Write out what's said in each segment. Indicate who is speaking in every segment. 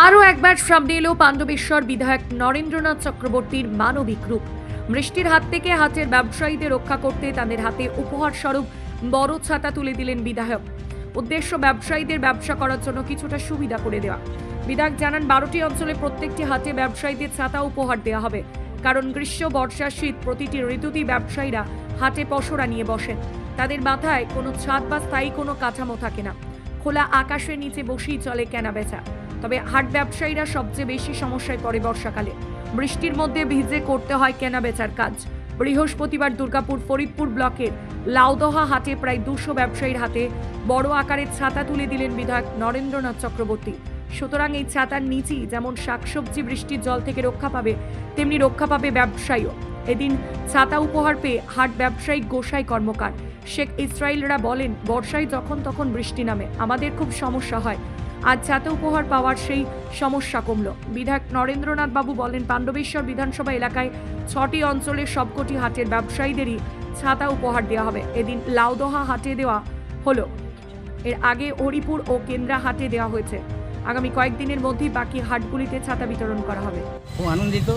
Speaker 1: আরও একবার সামনে এলো পাণ্ডবেশ্বর বিধায়ক নরেন্দ্রনাথ চক্রবর্তীর মানবিক রূপ। বৃষ্টির হাত থেকে হাতের ব্যবসায়ীদের রক্ষা করতে তাদের হাতে উপহার স্বরূপ বড় ছাতা তুলে দিলেন বিধায়ক। উদ্দেশ্য ব্যবসায়ীদের ব্যবসা করার জন্য কিছুটা সুবিধা করে দেওয়া। বিধায়ক জানান, বারোটি অঞ্চলে প্রত্যেকটি হাতে ব্যবসায়ীদের ছাতা উপহার দেওয়া হবে। কারণ গ্রীষ্ম, বর্ষা, শীত প্রতিটি ঋতুতেই ব্যবসায়ীরা হাটে পসরা নিয়ে বসেন। তাদের মাথায় কোনো ছাদ বা স্থায়ী কোনো কাঠামো থাকে না। খোলা আকাশের নিচে বসেই চলে কেনা বেচা তবে হাট ব্যবসায়ীরা সবচেয়ে বেশি সমস্যায় পড়ে বর্ষাকালে। বৃষ্টির মধ্যে ভিজে করতে হয় কেনা বেচার কাজ। বৃহস্পতিবার দুর্গাপুর ফরিদপুর ব্লকের লাউদহা হাটে প্রায় দুশো ব্যবসায়ীর হাতে বড় আকারের ছাতা তুলে দিলেন বিধায়ক নরেন্দ্রনাথ চক্রবর্তী। সুতরাং এই ছাতার নিচেই যেমন শাকসবজি বৃষ্টির জল থেকে রক্ষা পাবে, তেমনি রক্ষা পাবে ব্যবসায়ীও। এদিন ছাতা উপহার পেয়ে হাট ব্যবসায়ী গোসাই কর্মকার। শেখ ইসরায়েলরা বলেন, বর্ষায় যখন তখন বৃষ্টি নামে। আমাদের খুব সমস্যা হয়। আজ ছাতা উপহার পাওয়ার সেই সমস্যা কমল। বিধায়ক নরেন্দ্রনাথ বাবু বলেন, পাণ্ডবেশ্বর বিধানসভা এলাকায় ছটি অঞ্চলের সবকটি হাটের ব্যবসায়ীদেরই ছাতা উপহার দেওয়া হবে। এদিন লাউদহা হাটে দেওয়া হলো। এর আগে হরিপুর ও কেন্দ্রা হাটে দেওয়া হয়েছে। আগামী কয়েকদিনের মধ্যেই বাকি হাটগুলিতে ছাতা বিতরণ করা হবে।
Speaker 2: খুব আনন্দিত।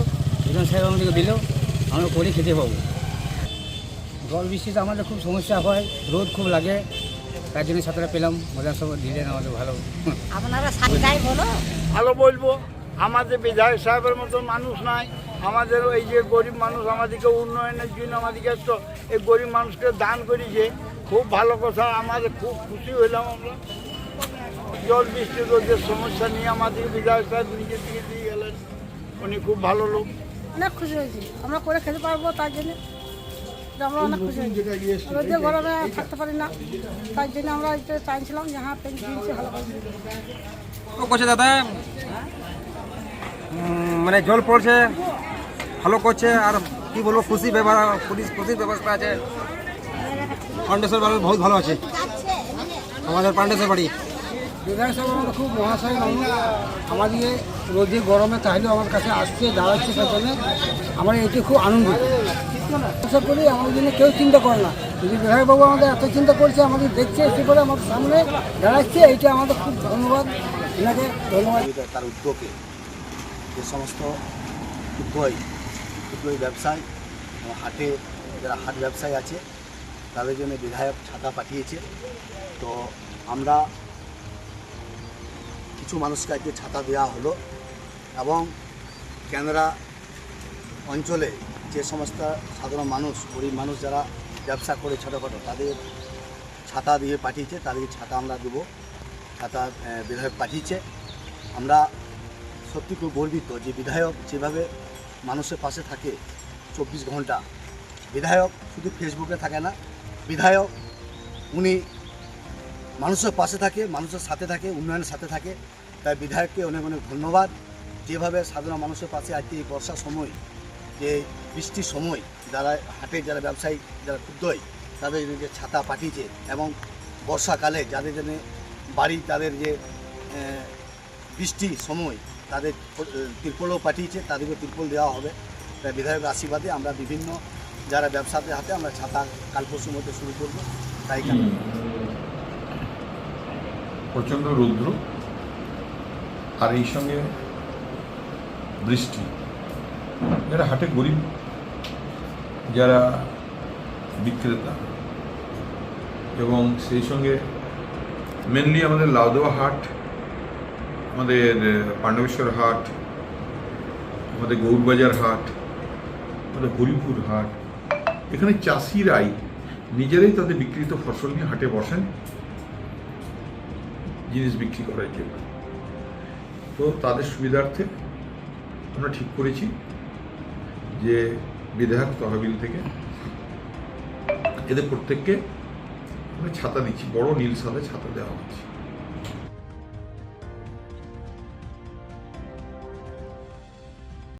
Speaker 2: দিল, আমরা করে খেতে পাবো। জল বৃষ্টিতে আমাদের খুব সমস্যা হয়, রোদ খুব লাগে। তার জন্য ছাত্ররা পেলাম মজা সব দিলেন আমাদের ভালো।
Speaker 3: আপনারা সাতটাই বলো।
Speaker 4: ভালো বলব আমাদের বিধায়ক সাহেবের মতো মানুষ নাই আমাদের এই যে গরিব মানুষ আমাদেরকে উন্নয়নের জন্য আমাদেরকে তো এই গরিব মানুষকে দান করেছে খুব ভালো কথা আমাদের খুব খুশি হইলাম আমরা। জল বৃষ্টি রোদের সমস্যা নিয়ে আমাদের বিধায়ক সাহেব নিজে থেকে দিয়ে গেলেন। উনি খুব ভালো লোক।
Speaker 3: অনেক খুশি হয়েছি। আমরা করে খেতে পারব তার জন্য। আমরা অনেক খুশি হয়েছি। রোদে গরমে থাকতে পারি না তার জন্য আমরা এটা চাইছিলাম যে হ্যাঁ পেন দিয়েছি ভালো
Speaker 5: ও করছে দাদা মানে জল পড়ছে ভালো করছে আর কি বলব খুশি ব্যবহার পুলিশ খুশির ব্যবস্থা আছে। পাণ্ডেশ্বর বাড়ি বহুত ভালো আছে। আমাদের পাণ্ডেশ্বর বাড়ি।
Speaker 2: বিধায়ক আমাদের খুব মহাশয় মানুষ। আমাদের রোদে গরমে তাহলেও আমার কাছে আসছে, দাঁড়াচ্ছে জন্য আমার এটি খুব আনন্দ আশা করি আমার জন্য কেউ চিন্তা করে না। যদি বিধায়কবাবু আমাদের এত চিন্তা করছে, আমাদের দেখছে, এসে করে আমাদের সামনে দাঁড়াচ্ছে, এইটা আমাদের খুব ধন্যবাদ। এনাকে ধন্যবাদ।
Speaker 6: তার উদ্যোগে যে সমস্ত উদ্যোগী উদ্যোগী ব্যবসায় হাটে যারা হাট ব্যবসায়ী আছে, তাদের জন্য বিধায়ক ছাতা পাঠিয়েছে। তো আমরা কিছু মানুষকে আজকে ছাতা দেওয়া হলো এবং কেনরা অঞ্চলে যে সমস্ত সাধারণ মানুষ, গরিব মানুষ যারা ব্যবসা করে ছোটোখাটো, তাদের ছাতা দিয়ে পাঠিয়েছে, তাদেরকে ছাতা আমরা দেবো। ছাতা বিধায়ক পাঠিয়েছে। আমরা সত্যি খুব গর্বিত যে বিধায়ক যেভাবে মানুষের পাশে থাকে চব্বিশ ঘণ্টা। বিধায়ক শুধু ফেসবুকে থাকে না, বিধায়ক উনি মানুষের পাশে থাকে, মানুষের সাথে থাকে, উন্নয়নের সাথে থাকে। তাই বিধায়ককে অনেক অনেক ধন্যবাদ। যেভাবে সাধারণ মানুষের পাশে আজকে এই বর্ষার সময় যে বৃষ্টির সময় যারা হাটে যারা ব্যবসায়ী যারা ক্ষুদ্রই তাদের যে ছাতা পাঠিয়েছে এবং বর্ষাকালে যাদের জন্য বাড়ি তাদের যে আহ, বৃষ্টির সময় তাদের তিরপলও পাঠিয়েছে তাদেরকে তিরপল দেওয়া হবে। তাই বিধায়কের আশীর্বাদে আমরা বিভিন্ন যারা ব্যবসাতে হাতে আমরা ছাতা কাল মধ্যে শুরু করব। তাই
Speaker 7: প্রচণ্ড রৌদ্র। আর এই সঙ্গে বৃষ্টি। যারা হাটে গরিব, যারা বিক্রেতা। এবং সেই সঙ্গে মেনলি আমাদের লাউদোয়া হাট, আমাদের পাণ্ডবেশ্বর হাট, আমাদের গৌরবাজার হাট, আমাদের হরিপুর হাট। এখানে চাষিরাই নিজেরাই তাদের বিক্রিত ফসল নিয়ে হাটে বসেন, জিনিস বিক্রি করার জন্য। তো তাদের সুবিধার্থে আমরা ঠিক করেছি যে বিধায়ক তহবিল থেকে এদের প্রত্যেককে ছাতা দিচ্ছি, বড় নীল সাদা ছাতা দেওয়া হচ্ছে।